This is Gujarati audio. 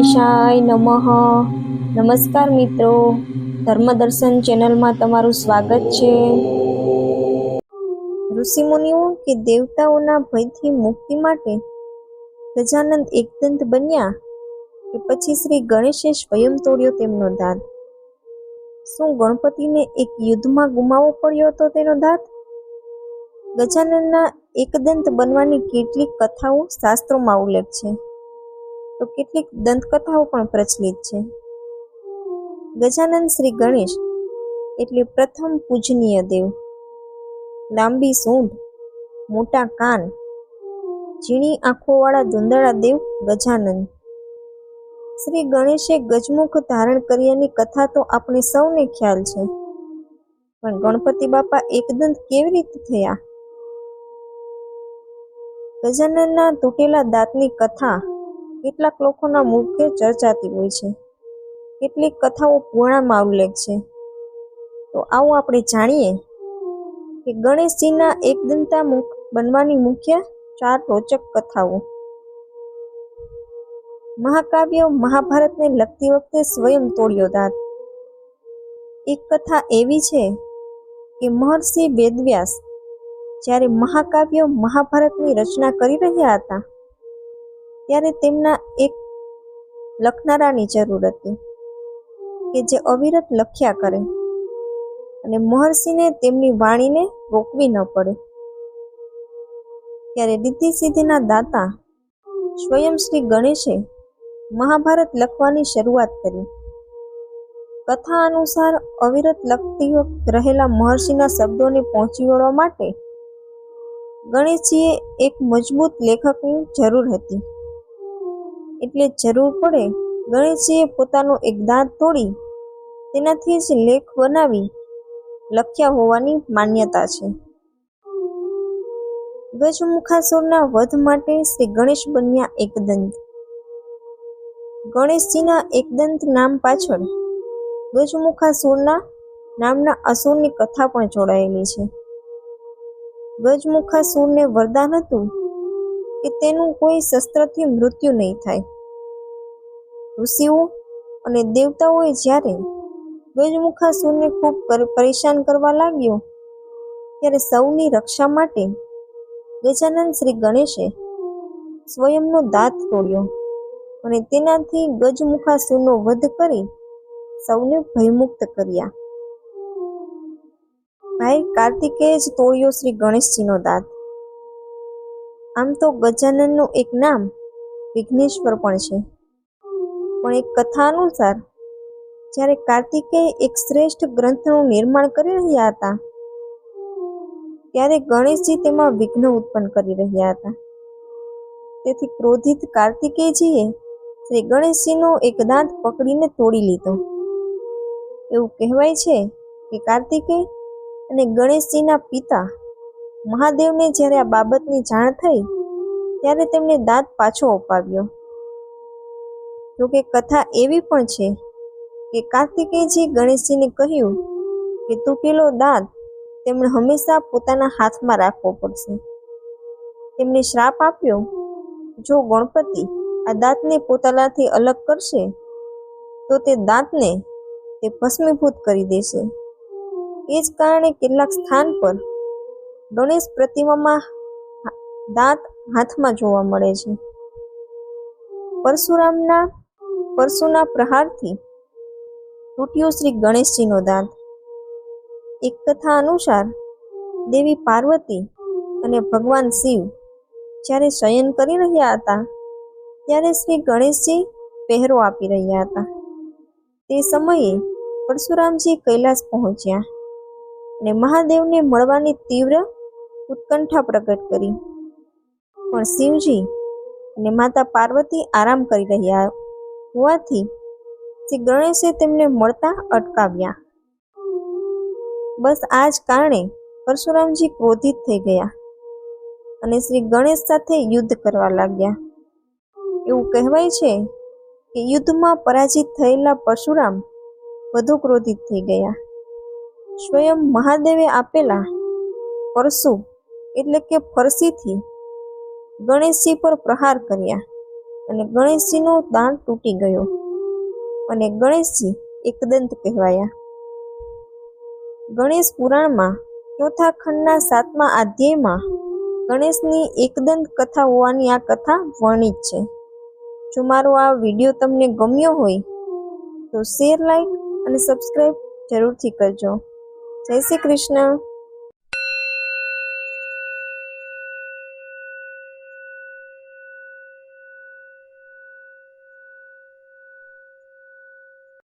ગણેશાય નમઃ. નમસ્કાર મિત્રો. ધર્મદર્શન ચેનલમાં તમારું સ્વાગત છે. ઋષિમુનિઓ કે દેવતાઓના ભયથી મુક્તિ માટે ગજાનંદ એકદંત બન્યા કે પછી શ્રી ગણેશે સ્વયં તોડ્યો તેમનો દાંત. શું ગણપતિને એક યુદ્ધમાં ગુમાવવો પડ્યો હતો તેનો દાંત? ગજાનંદના એકદંત બનવાની કેટલીક કથાઓ શાસ્ત્રોમાં ઉલ્લેખ છે. તો કેટલીક દંતકથાઓ પણ પ્રચલિત છે. ગજાનંદ શ્રી ગણેશ એટલે પ્રથમ પૂજનીય દેવ. લાંબી સૂંઢ, મોટા કાન, ઝીણી આંખોવાળા ધૂંધળા દેવ ગજાનંદ. શ્રી ગણેશે ગજમુખ ધારણ કર્યાની કથા તો આપણે સૌને ખ્યાલ છે. પણ ગણપતિ બાપા એકદંત કેવી રીતે થયા? ગજાનંદના તૂટેલા દાંતની કથા કેટલાક લોકોના મુખે ચર્ચાતી હોય છે. કેટલીક કથાઓ પુરાણમાં ઉલ્લેખ છે. તો આવો આપણે જાણીએ કે ગણેશજીના એકદંતા મુખ બનવાની મુખ્ય ચાર રોચક કથાઓ. મહાકાવ્ય મહાભારતને લખતી વખતે સ્વયં તોડ્યો દાંત. એક કથા એવી છે કે મહર્ષિ વેદવ્યાસ જ્યારે મહાકાવ્ય મહાભારતની રચના કરી રહ્યા હતા ત્યારે તેમના એક લખનારાની જરૂર હતી કે જે અવિરત લખ્યા કરે. અને મહર્ષિને તેમની વાણીને રોકવી ન પડે. ત્યારે રીતિ સિદ્ધિના દાતા સ્વયં શ્રી ગણેશે મહાભારત લખવાની શરૂઆત કરી. કથા અનુસાર અવિરત લખતી વખત રહેલા મહર્ષિના શબ્દોને પહોંચી વળવા માટે ગણેશજીએ એક મજબૂત લેખકની જરૂર હતી. એટલે જરૂર પડે ગણેશજીએ પોતાનો એક દાંત તોડી તેનાથી જ લેખ બનાવી લખ્યા હોવાની માન્યતા છે. ગજમુખાસુરના વધ માટે શ્રી ગણેશ બન્યા એકદંત. ગણેશજીના એકદંત નામ પાછળ ગજમુખાસુરના નામના અસુરની કથા પણ જોડાયેલી છે. ગજમુખાસુરને વરદાન હતું કે તેનું કોઈ શસ્ત્રથી મૃત્યુ નહીં થાય. ઋષિઓ અને દેવતાઓએ જ્યારે ગજમુખાસુરને ખૂબ પરેશાન કરવા લાગ્યો, ત્યારે સૌની રક્ષા માટે ગજાનંદ શ્રી ગણેશે સ્વયંનો દાંત તોડ્યો અને તેનાથી ગજમુખાસુરનો વધ કરી સૌને ભયમુક્ત કર્યા. ભાઈ કાર્તિકેય જ તોડ્યો શ્રી ગણેશજીનો દાંત. આમ તો ગજાનનનું એક નામ વિઘ્નેશ્વર પણ છે. પણ એક કથા અનુસાર, જ્યારે કાર્તિકેય એક શ્રેષ્ઠ ગ્રંથનું નિર્માણ કરી રહ્યા હતા, ત્યારે ગણેશજી તેમાં વિઘ્ન ઉત્પન્ન કરી રહ્યા હતા. તેથી ક્રોધિત કાર્તિકેયજીએ શ્રી ગણેશજીનો એક દાંત પકડીને તોડી લીધો. એવું કહેવાય છે કે કાર્તિકેય અને ગણેશજીના પિતા મહાદેવને જ્યારે આ બાબતની જાણ થઈ, ત્યારે તેમણે દાંત પાછો અપાવ્યો. જોકે કથા એવી પણ છે કે કાર્તિકેયજી ગણેશજીને કહ્યું કે તૂટેલો દાંત તેમણે હંમેશા પોતાના હાથમાં રાખવો પડશે. તેમણે શ્રાપ આપ્યો, જો ગણપતિ આ દાંતને પોતાનાથી અલગ કરશે, તો તે દાંતને તે ભસ્મીભૂત કરી દેશે. એ જ કારણે કેટલાક સ્થાન પર ગણેશ પ્રતિમામાં દાંત હાથમાં જોવા મળે છે. પરશુરામના, પરશુના પ્રહારથી તૂટ્યો શ્રી ગણેશજીનો દાંત. એક કથા અનુસાર, દેવી પાર્વતી અને ભગવાન શિવ જ્યારે શયન કરી રહ્યા હતા, ત્યારે શ્રી ગણેશજી પહેરો આપી રહ્યા હતા. તે સમયે પરશુરામજી કૈલાસ પહોંચ્યા અને મહાદેવને મળવાની તીવ્ર ઉત્કંઠા પ્રગટ કરી. પણ શિવજી અને માતા પાર્વતી આરામ કરી રહ્યા હોવાથી શ્રી ગણેશે તેમને મળતા અટકાવ્યા. બસ આ જ કારણે પરશુરામજી ક્રોધિત થઈ ગયા અને શ્રી ગણેશ સાથે યુદ્ધ કરવા લાગ્યા. એવું કહેવાય છે કે યુદ્ધમાં પરાજિત થયેલા પરશુરામ વધુ ક્રોધિત થઈ ગયા. સ્વયં મહાદેવે આપેલા પરશુ એટલે કે ફરસીથી ગણેશજી પર પ્રહાર કર્યા અને ગણેશજીનો દાંત તૂટી ગયો અને ગણેશજી એકદંત કહેવાયા. ગણેશ પુરાણમાં ચોથા ખંડના સાતમા અધ્યાયમાં ગણેશની એકદંત કથા હોવાની આ કથા વર્ણિત છે. જો મારો આ વીડિયો તમને ગમ્યો હોય તો શેર, લાઈક અને સબસ્ક્રાઈબ જરૂરથી કરજો. જય શ્રી કૃષ્ણ.